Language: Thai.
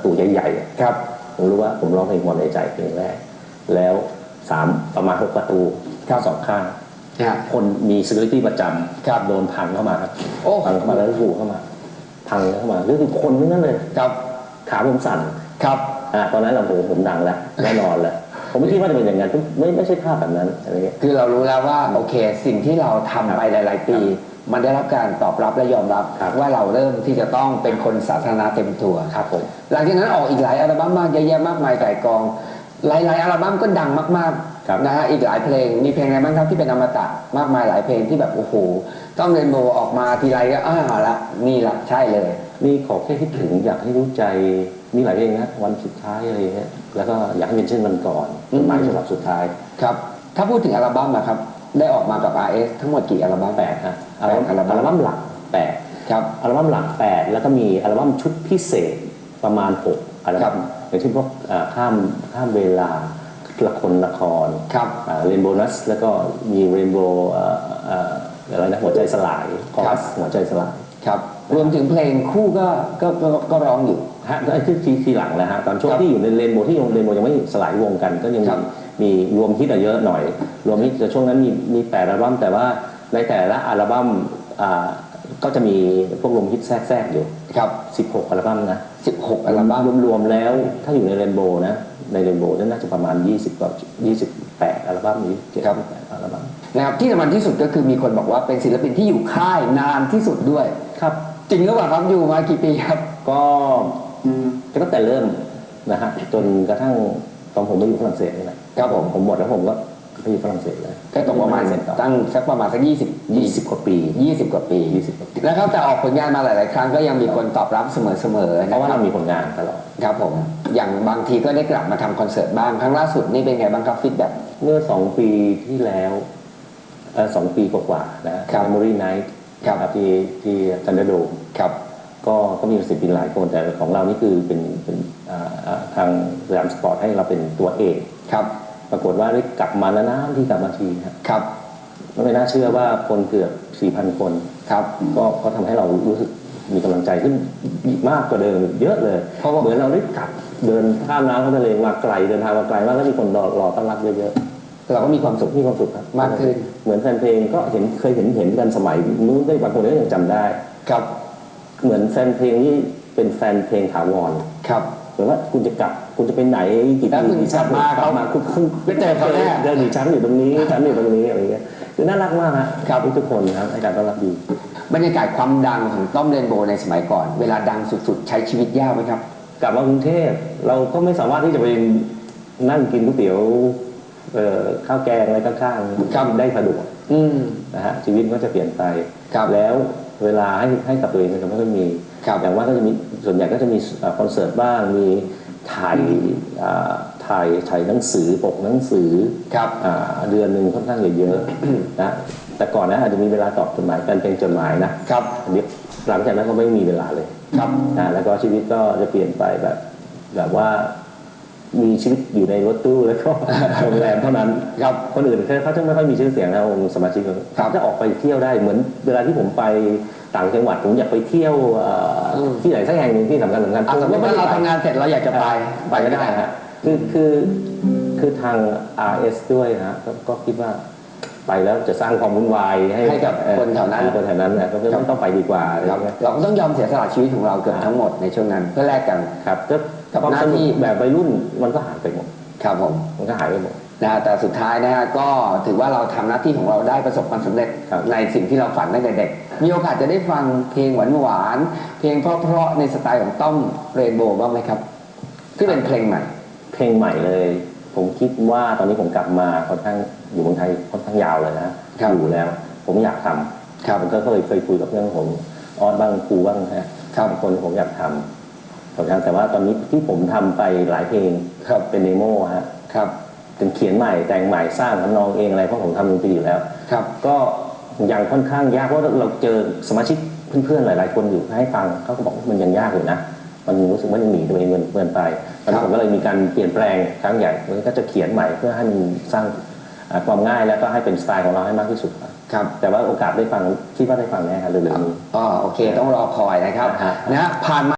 ประตูใหญ่ๆอะครับผมรู้ว่าผมร้องเพลงความในใจเพลงแรก แล้วสามประมาณหกประตูครับสองข้างนะฮะคนมี security ประจำครับโดนพังเข้ามาครับโอ้พังเข้ามาแล้วก็หูเข้ามา พังเข้ามาก็คือคนทั้งนั้นเลยครับขาผมสั่นครับอ่าตอนนั้นเราผมผมดังแล้วแน่นอนแล้ว ผมไม่คิดว่าจะเป็นอย่างนั้นไม่ไม่ใช่ภาพแบบนั้นอะไรเงี้ยคือเรารู้แล้วว่าโอเค สิ่งที่เราทำไปหลาย ๆ ปี มันได้รับการตอบรับและยอมรับครับว่าเราเริ่มที่จะต้องเป็นคนสาธารณะเต็มตัวครับผมหลังจากนั้นออกอีกหลายอัลบั้มมากเยอะแยะมากมายไก่ายกอง หลายๆอัลบั้มก็ดังมากครับๆนะฮะอีกหลายเพลงมีเพลงอะไรบ้างครับที่เป็นอมตะมากมายหลายเพลงที่แบบโอ้โหต้องเรนโบว์ออกมาทีไรก็อ้าวละนี่ละใช่เลยนี่ขอแค่คิดถึงอยากให้รู้ใจ มีหลายเพลงนะวันสุดท้ายอะไรเงี้ยแล้วก็อยากให้เป็นเช่นวันก่อนอืมจดหมายฉบับสุดท้ายครับ ถ้าพูดถึงอัลบั้มนะครับ ได้ออกมากับ RS ทั้งหมดกี่อัลบั้มแปดฮะอัลบั้มแปดอัลบั้มอัลบั้มหลักแปดครับอัลบั้มหลักแปดแล้วก็มีอัลบั้มชุดพิเศษประมาณหกอัลบั้มอย่างเช่นพวกอ่าข้ามข้ามเวลาละครละครครับเรนโบนัสแล้วก็มีเรนโบว์อะไรนะหัวใจสลายคอครัรับสหัวใจสลายครับรวมถึงเพลงคู่ก็ก็ก็ก็ร้องอยู่ ฮะไอ้ที่ทีทีหลังนะฮะตอนช่วงครับที่อยู่ในเรนโบว์ที่ยังเรนโบว์ยังไม่สลายวงกัน ก็ยังครัมีบมีรวมฮิตอะเยอะหน่อย รวมฮิตแต่ช่วงนั้นมีมีแปดอัลบั้มแต่ว่าในแต่ละอัลบั้มอ่าก็จะมีพวกรวมฮิตแทรกๆอยู่ ครับ 16 อัลบั้มนะ16อัลบั้มรวมๆแล้ว ถ้าอยู่ในเรนโบว์นะในเรนโบว์น่าจะประมาณ 20กว่า28 อัลบั้มนี้เจ็ดครับแปดอัลบั้มนะครับที่สำคัญที่สุดก็คือมีคนบอกว่าเป็นศิลปินที่อยู่ค่ายนานที่สุดด้วย ครับ จริงหรือเปล่าครับอยู่มากี่ปีครับ ก็ ตั้งแต่เริ่มนะฮะจนกระทั่งตอนผมไปอยู่ฝรั่งเศสนี่แหละครับผมผมหมดแล้วผมก็ไปอยู่ฝรั่งเศสเลยก็ตกประมาณเสร็จต่อตั้งสักประมาณสักยี่สิบยี่สิบกว่าปียี่สิบกว่าปี20กว่าปีนะครับแต่ออกผลงานมาหลาย ๆ ครั้งก็ยังมีคนตอบรับเสมอๆเพนะราะว่าครัเราบมีผลงานตลอดครับผมอย่างบางทีก็ได้กลับมาทำคอนเสิร์ตบ้างครั้งล่าสุดนี่เป็นไงบ้างครับฟีดแบ็กเมื่อสองปีที่แล้วเอ่อสองปีกว่าๆนะฮะครับ Memory Night ครับที่ที่ทันเดอร์โดมครับ ก็ก็มีศิลปินหลายคนแต่ของเรานี่คือเป็นเป็นอ่าอ่าทางสยามสปอร์ตให้เราเป็นตัวเอกครับ ปรากฏว่าได้กลับมานานๆที่กลับมาทีครับครับไม่น่าเชื่อว่าคนเกือบ4,000 คนครับ ก็ก็ทำให้เรารู้สึกมีกำลังใจขึ้นมากกว่าเดิมเยอะเลยเพราะว่าเหมือนเราได้กลับเดินข้ามน้ำข้ามทะเลมาไกลเดินทางมาไกลมากแล้วมีคนรอรอต้อนรับเยอะเราก็มีความสุขๆมีความสุขครับมากขึ้นเหมือนแฟนเพลงก็เห็นเคยเห็นเห็นกันสมัยนู้นได้บางคนก็ยังจำได้ครับ เหมือนแฟนเพลงที่เป็นแฟนเพลงถาวรครับเหมือนว่าคุณจะกลับคุณจะไปไหนกี่แล้วปีคุณกี่ชาติกลับมากลับมาคุณคุณไม่เจอเขาแน่เดินอยู่ชั้นอยู่ตรงนี้ชั้นอยู่ตรงนี้อะไรเงี้ยคือน่ารักมากฮะครับทุกคนครับให้การต้อนรับดีบรรยากาศความดังของต้อมเรนโบว์ในสมัยก่อน เวลาดังสุดๆ ใช้ชีวิตยากไหมครับ กลับมากรุงเทพเราก็ไม่สามารถที่จะไปนั่งกินก๋วยเตี๋ยวเอ่อข้าวแกงอะไรข้างๆครับได้สะดวกอืมนะฮะชีวิตก็จะเปลี่ยนไปครับแล้ว เวลาให้ให้กับตัวเองก็จะไม่ค่อยมีครับอย่างว่าก็จะมีส่วนใหญ่ก็จะมีเอ่อคอนเสิร์ตบ้างมีถ่ายอ่าถ่ายถ่ายหนังสือปกหนังสือครับอ่าเดือนหนึ่งค่อนข้างจะเยอะนะแต่ก่อนนะอาจจะมีเวลาตอบจดหมายกันเป็นจดหมายนะครับอันนี้หลังจากนั้นก็ไม่มีเวลาเลยครับนะแล้วก็ชีวิตก็จะเปลี่ยนไปแบบแบบว่า มีชีวิตอยู่ในรถตู้แล้วก็โรงแรมเท่านั้นครับคนอื่นเขาจะไม่ค่อยมีชื่อเสียงนะองค์สมาชิกครับจะออกไปเที่ยวได้เหมือนเวลาที่ผมไปต่างจังหวัดผมอยากไปเที่ยวเอ่ออมที่ไหนสักแห่งหนึ่งที่สำคัญสำคัญอะสมมติว่าเราทำงานเสร็จเราอยากจะไปไปไม่ได้ฮะคือคือคือทาง RS ด้วยนะฮะก็ก็คิดว่า ไปแล้วจะสร้างความวุ่นวายให้ให้กับคนแถวนั้น คนแถวนั้นเนี่ยก็ไม่ต้องไปดีกว่าอะไรครับเงี้ยเราก็ต้องยอมเสียสละชีวิตของเราเกือบทั้งหมดในช่วงนั้นเพื่อแลกกันครับก็กับความหน้าสนุที่กแบบวัยรุ่นมันก็หายไปหมดครับผมมันก็หายไปหมดนะฮะแต่สุดท้ายนะฮะก็ถือว่าเราทำหน้าที่ของเราได้ประสบความสำเร็จครับในสิ่งที่เราฝันตั้งแต่เด็ก มีโอกาสจะได้ฟังเพลงหวานๆเพลงเพราะๆในสไตล์ของต้อมเรนโบว์บ้างไหมครับ ที่เป็นเพลงใหม่ เพลงใหม่เลย ผมคิดว่าตอนนี้ผมกลับมาค่อนข้างอยู่เมืองไทยค่อนข้างยาวเลยนะครับอยู่แล้ว ผมอยากทำครับผมก็เคยเคยคุยกับเพื่อนผมออดบ้างครูบ้างฮะครับบางคนผมอยากทำผมอยากแต่ว่าตอนนี้ที่ผมทำไปหลายเพลงครับเป็นเดโมฮะครับเป็นเขียนใหม่แต่งใหม่สร้างทำนองเองอะไรเพราะผมทำดนตรีอยู่แล้ว ครับ ก็ยังค่อนข้างยากเพราะเราเจอสมาชิกเพื่อนๆหลาย ๆ คนอยู่ให้ฟังเขาก็บอกว่ามันยังยากอยู่นะ มันรู้สึกว่ายังหนีตัวเองเกินเกินไปตอนนี้ครับผมก็เลยมีการเปลี่ยนแปลงครั้งใหญ่มันก็จะเขียนใหม่เพื่อให้มันสร้างอ่าความง่ายแล้วก็ให้เป็นสไตล์ของเราให้มากที่สุดครับครับแต่ว่าโอกาสได้ฟังคิดว่าได้ฟังแน่ครับเร็วๆนี้อ๋อโอเค ต้องรอคอยนะครับฮะนะฮะผ่านมา